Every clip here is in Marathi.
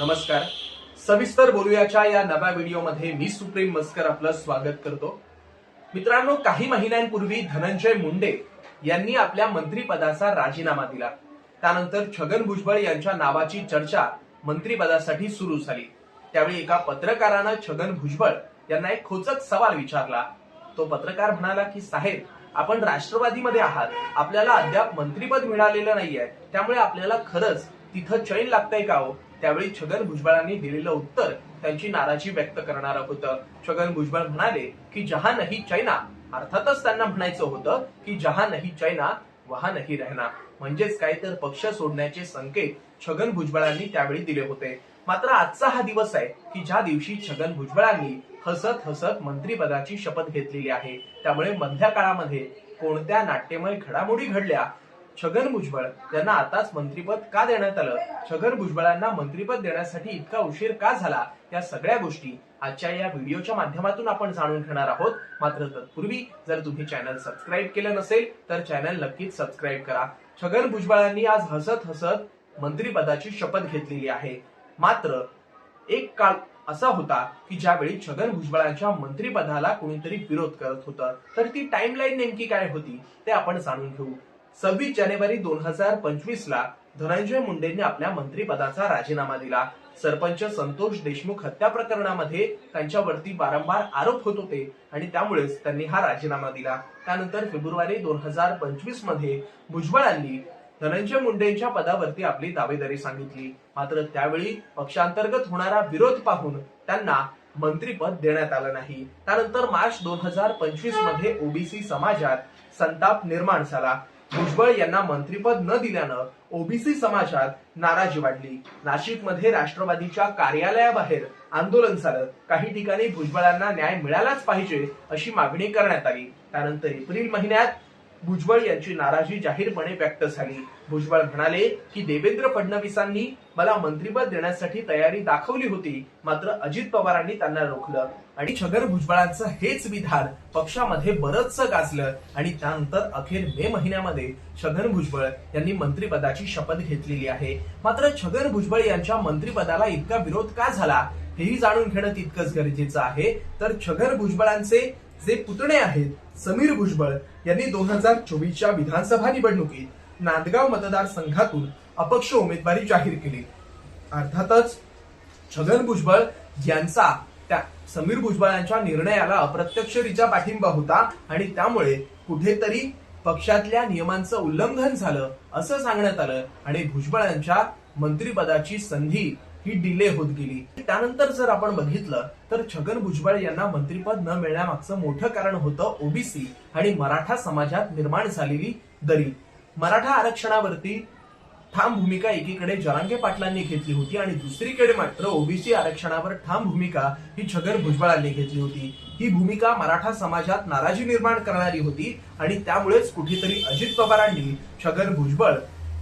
नमस्कार. सविस्तर बोलूयाच्या या नव्या व्हिडिओमध्ये मी सुप्रीम मस्कर आपलं स्वागत करतो. मित्रांनो काही महिन्यांपूर्वी धनंजय मुंडे यांनी आपल्या मंत्रिपदाचा राजीनामा दिला. त्यानंतर छगन भुजबळ यांच्या नावाची चर्चा मंत्रिपदासाठी सुरू झाली. त्यावेळी एका पत्रकारानं छगन भुजबळ यांना एक खोचक सवाल विचारला. तो पत्रकार म्हणाला की साहेब आपण राष्ट्रवादीमध्ये आहात. आपल्याला अद्याप मंत्रीपद मिळालेलं नाहीये. त्यामुळे आपल्याला खरंच तिथं चैन लागतंय का हो? त्यावेळी छगन भुजबळांनी दिलेलं उत्तर त्यांची नाराजी व्यक्त करणारं होतं. छगन भुजबळ म्हणाले की जहा नाही चैना. अर्थातच त्यांना म्हणायचं होतं की जहा नाही चायना वहा नाही राहणार म्हणजेच काय तर पक्ष सोडण्याचे संकेत छगन भुजबळांनी त्यावेळी दिले होते. मात्र आजचा हा दिवस आहे की ज्या दिवशी छगन भुजबळांनी हसत हसत मंत्रीपदाची शपथ घेतलेली आहे त्यामुळे मधल्या काळामध्ये कोणत्या नाट्यमय घडामोडी घडल्या छगन भुजबळ यांना आताच मंत्रीपद का देण्यात आलं? छगन भुजबळांना मंत्रीपद देण्यासाठी इतका उशीर का झाला? या सगळ्या गोष्टी आजच्या या व्हिडिओच्या माध्यमातून आपण जाणून घेणार आहोत. मात्र तत्पूर्वी जर तुम्ही चॅनल सबस्क्राईब केलं नसेल तर चॅनल नक्कीच सबस्क्राईब करा. छगन भुजबळांनी आज हसत हसत मंत्रीपदाची शपथ घेतलेली आहे. मात्र एक काळ असा होता की ज्यावेळी छगन भुजबळांच्या मंत्रिपदाला कोणीतरी विरोध करत होतं तर ती टाइमलाईन नेमकी काय होती ते आपण जाणून घेऊ. सव्वीस जानेवारी दोन हजार पंचवीस ला धनंजय मुंडेंनी आपल्या मंत्रिपदाचा राजीनामा दिला. सरपंच संतोष देशमुख हत्या प्रकरणामध्ये त्यांच्यावरती वारंवार आरोप होत होते आणि त्यामुळेच त्यांनी हा राजीनामा दिला. त्यानंतर फेब्रुवारी दोन हजार पंचवीसमध्ये भुजबळांनी धनंजय मुंडेंच्या पदावरती आपली दावेदारी सांगितली. मात्र त्यावेळी पक्षांतर्गत होणारा विरोध पाहून त्यांना मंत्रीपद देण्यात आलं नाही. त्यानंतर मार्च दोन हजार पंचवीसमध्ये ओबीसी समाजात संताप निर्माण झाला. भुजबळ यांना मंत्रीपद न दिल्यानं ओबीसी समाजात नाराजी वाढली. नाशिकमध्ये राष्ट्रवादीच्या कार्यालयाबाहेर आंदोलन झालं. काही ठिकाणी भुजबळांना न्याय मिळालाच पाहिजे अशी मागणी करण्यात आली. त्यानंतर एप्रिल महिन्यात भुजबळ यांची नाराजी जाहीरपणे व्यक्त झाली. भुजबळ म्हणाले की देवेंद्र फडणवीसांनी मला मंत्रिपद देण्यासाठी तयारी दाखवली होती मात्र अजित पवारांनी त्यांना रोखलं. आणि छगन भुजबळांचं हेच विधान पक्षामध्ये बरंच गाजलं. आणि त्यानंतर अखेर मे महिन्यामध्ये छगन भुजबळ यांनी मंत्रिपदाची शपथ घेतलेली आहे. मात्र छगन भुजबळ यांच्या मंत्रिपदाला इतका विरोध का झाला हेही जाणून घेणं तितकंच गरजेचं आहे. तर छगन भुजबळांचे जे पुतणे आहेत समीर भुजबळ यांनी दोन हजार चोवीसच्या विधानसभा निवडणुकीत नांदगाव मतदारसंघातून अपक्ष उमेदवारी जाहीर केली. अर्थातच छगन भुजबळ यांचा त्या समीर भुजबळ यांच्या निर्णयाला अप्रत्यक्षरित्या पाठिंबा होता आणि त्यामुळे कुठेतरी पक्षातल्या नियमांचं उल्लंघन झालं असं सांगण्यात आलं आणि भुजबळांच्या मंत्रिपदाची संधी ही डिले होत गेली. त्यानंतर जर आपण बघितलं तर छगन भुजबळ यांना मंत्रिपद न मिळण्यामागचं मोठं कारण होतं ओबीसी आणि मराठा समाजात निर्माण झालेली दरी. मराठा आरक्षणावरती ठाम भूमिका एकीकडे जरांगे पाटलांनी घेतली होती आणि दुसरीकडे मात्र ओबीसी आरक्षणावर ठाम भूमिका ही छगन भुजबळांनी घेतली होती. ही भूमिका मराठा समाजात नाराजी निर्माण करणारी होती आणि त्यामुळेच कुठेतरी अजित पवारांनी छगन भुजबळ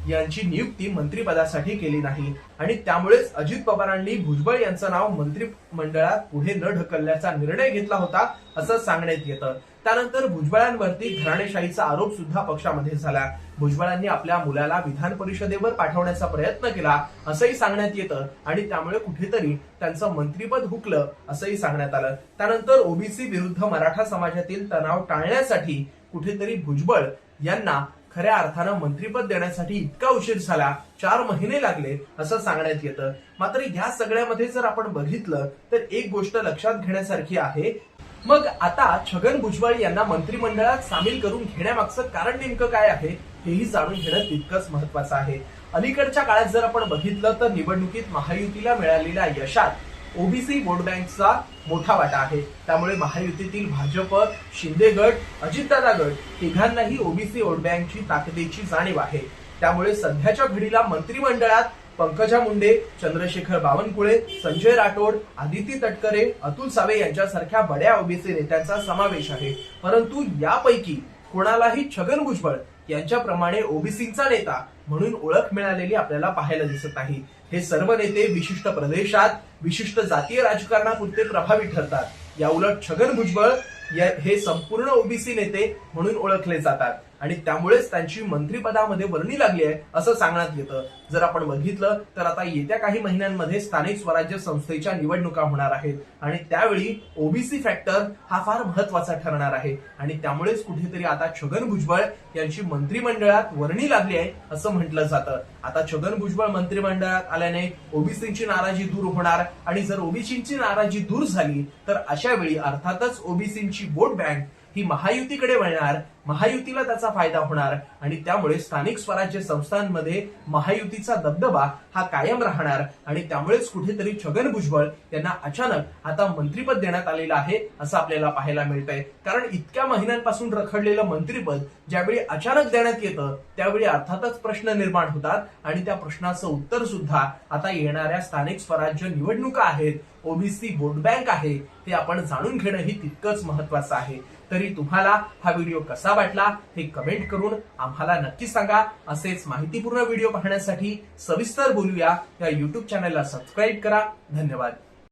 यांची नियुक्ती मंत्रिपदासाठी केली नाही. आणि त्यामुळेच अजित पवारांनी भुजबळ यांचं नाव मंत्रिमंडळात पुढे न ढकलण्याचा निर्णय घेतला होता असं सांगण्यात येतं. त्यानंतर भुजबळांवरती घराणेशाहीचा आरोप सुद्धा पक्षामध्ये झाला. भुजबळांनी आपल्या मुलाला विधान परिषदेवर पाठवण्याचा प्रयत्न केला असंही सांगण्यात येतं. आणि त्यामुळे कुठेतरी त्यांचं मंत्रीपद हुकलं असंही सांगण्यात आलं. त्यानंतर ओबीसी विरुद्ध मराठा समाजातील तणाव टाळण्यासाठी कुठेतरी भुजबळ यांना खऱ्या अर्थानं मंत्रीपद देण्यासाठी इतका उशीर झाला चार महिने लागले असं सांगण्यात येतं. मात्र या सगळ्यामध्ये जर आपण बघितलं तर एक गोष्ट लक्षात घेण्यासारखी आहे. मग आता छगन भुजबळ यांना मंत्रिमंडळात सामील करून घेण्यामागचं कारण नेमकं काय आहे हेही जाणून घेणं तितकंच महत्वाचं आहे. अलीकडच्या काळात जर आपण बघितलं तर निवडणुकीत महायुतीला मिळालेल्या यशात ओबीसी वोट बँकचा मोठा वाटा आहे. त्यामुळे महायुतीतील भाजप शिंदे गट अजितदादा गट तिघांनाही ओबीसी वोट बँकची ताकदीची जाणीव आहे. त्यामुळे सध्याच्या घडीला मंत्रिमंडळात पंकजा मुंडे चंद्रशेखर बावनकुळे संजय राठोड आदिती तटकरे अतुल सावे यांच्यासारख्या बड्या ओबीसी नेत्यांचा समावेश आहे. परंतु यापैकी कोणालाही छगन भुजबळ यांच्याप्रमाणे ओबीसीचा नेता म्हणून ओळख मिळालेली आपल्याला पाहायला दिसत नाही. हे सर्व नेते विशिष्ट प्रदेशात विशिष्ट जातीय राजकारणापुरते प्रभावी ठरतात. या उलट छगन भुजबळ हे संपूर्ण ओबीसी नेते म्हणून ओळखले जातात. आणि त्यामुळेच त्यांची मंत्रिपदामध्ये वर्णी लागली आहे असं सांगण्यात येतं. जर आपण बघितलं तर आता येत्या काही महिन्यांमध्ये स्थानिक स्वराज्य संस्थेच्या निवडणुका होणार आहेत. आणि त्यावेळी ओबीसी फॅक्टर हा फार महत्त्वाचा ठरणार आहे. आणि त्यामुळेच कुठेतरी आता छगन भुजबळ यांची मंत्रिमंडळात वर्णी लागली आहे असं म्हटलं जातं. आता छगन भुजबळ मंत्रिमंडळात आल्याने ओबीसींची नाराजी दूर होणार. आणि जर ओबीसींची नाराजी दूर झाली तर अशा वेळी अर्थातच ओबीसींची वोट बँक ही महायुतीकडे वळणार. महायुतीला त्याचा फायदा होणार आणि त्यामुळे स्थानिक स्वराज्य संस्थांमध्ये महायुतीचा दबदबा हा कायम राहणार आणि त्यामुळेच कुठेतरी छगन भुजबळ यांना अचानक आता मंत्रीपद देण्यात आलेलं आहे असं आपल्याला पाहायला मिळतंय. कारण इतक्या महिन्यांपासून रखडलेलं मंत्रीपद ज्यावेळी अचानक देण्यात येतं त्यावेळी अर्थातच प्रश्न निर्माण होतात आणि त्या प्रश्नाचं उत्तर सुद्धा आता येणाऱ्या स्थानिक स्वराज्य निवडणुका आहेत ओबीसी वोट बँक आहे ते आपण जाणून घेणं ही तितकंच महत्वाचं आहे. तरी तुम्हाला हा व्हिडिओ कसा वाटला हे कमेंट करून आम्हाला नक्की सांगा. असेच माहितीपूर्ण व्हिडिओ पाहण्यासाठी सविस्तर बोलूया. या युट्यूब चॅनलला सबस्क्राईब करा. धन्यवाद.